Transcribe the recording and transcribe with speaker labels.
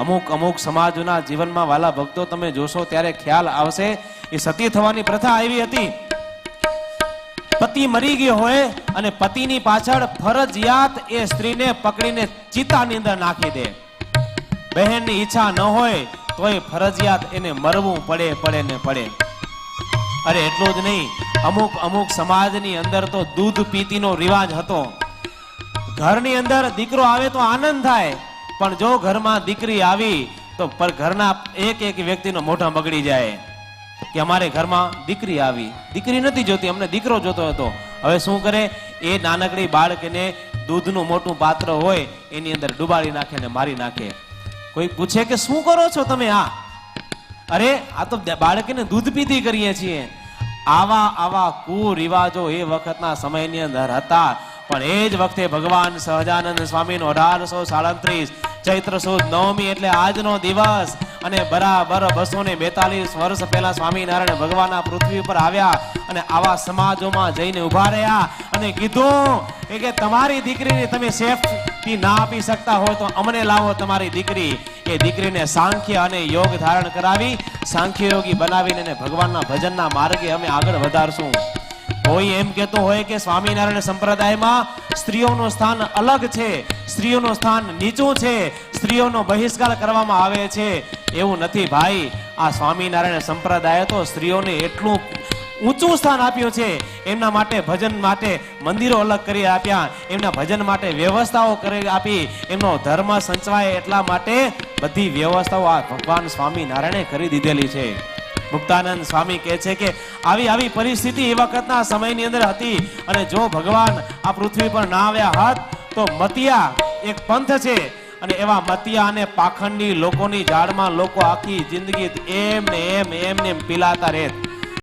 Speaker 1: અમુક અમુક સમાજના જીવનમાં વાલા ભક્તો તમે જોશો ત્યારે ખ્યાલ આવશે. એ સતી થવાની પ્રથા આવી હતી. પતિ મરી ગયો હોય અને પતિની પાછળ ફરજિયાત એ સ્ત્રીને પકડીને ચિતાની અંદર નાખી દે. બહેનની ઈચ્છા ન હોય તોય ફરજિયાત એને મરવું પડે પડે ને પડે. અરે એટલું જ નહીં. અમુક અમુક સમાજની અંદર તો દૂધ પીતીનો રિવાજ હતો. ઘરની અંદર દીકરો આવે તો આનંદ થાય. પણ જો ઘરમાં દીકરી આવી, તો પર ઘરના એક એક વ્યક્તિનો મોઢા બગડી જાય કે અમારે ઘરમાં દીકરી આવી. દીકરી નથી જોતી, અમને દીકરો જોતો હતો. હવે શું કરે? એ નાનકડી બાળકને દૂધનું મોટું પાત્ર હોય, એની અંદર ડુબાડી નાખે ને મારી નાખે. કોઈ પૂછે કે શું કરો છો તમે આ? અરે, આ તો બાળકને દૂધ પીધી કરીએ છીએ. આવા આવા કુરિવાજો એ વખતના સમયની અંદર હતા. પણ એ જ વખતે ભગવાન સહજાનંદ સ્વામીનો અઢારસો સાડત્રીસ ચૈત્ર સુદ નવમી એટલે આજનો દિવસ અને બરાબર બસો ને બેતાલીસ વર્ષ પહેલા સ્વામિનારાયણ ભગવાન પૃથ્વી પર આવ્યા અને આવા સમાજોમાં જઈને ઊભા રહ્યા અને કીધું કે તમારી દીકરીને તમે સેફથી ના આપી શકતા હોય તો અમને લાવો તમારી દીકરી. એ દીકરીને સાંખ્ય અને યોગ ધારણ કરાવી, સાંખ્ય યોગી બનાવીને ભગવાનના ભજનના માર્ગે અમે આગળ વધારશું. કોઈ એમ કહેતો હોય કે સ્વામિનારાયણ સંપ્રદાયમાં સ્ત્રીઓનું સ્થાન અલગ છે, સ્ત્રીઓનું સ્થાન નીચું છે, સ્ત્રીઓનો બહિષ્કાર કરવામાં આવે છે. એવું નથી ભાઈ, આ સ્વામિનારાયણ સંપ્રદાય તો સ્ત્રીઓને એટલું ઊંચું સ્થાન આપ્યું છે. એમના માટે ભજન માટે મંદિરો અલગ કરી આપ્યા, એમના ભજન માટે વ્યવસ્થાઓ કરી આપી, એમનો ધર્મ સંચવાય એટલા માટે બધી વ્યવસ્થાઓ આ ભગવાન સ્વામિનારાયણે કરી દીધેલી છે. મુક્તાનંદ સ્વામી કહે છે કે આવી આવી પરિસ્થિતિ એ વખતના સમયની અંદર હતી અને જો ભગવાન આ પૃથ્વી પર ના આવ્યા હોત, તો મતિયા એક પંથ છે અને એવા મતિયા અને પાખંડી લોકોની જાળમાં લોકો આખી જિંદગી એમ ને એમ એમ ને પીલાતા રહેત.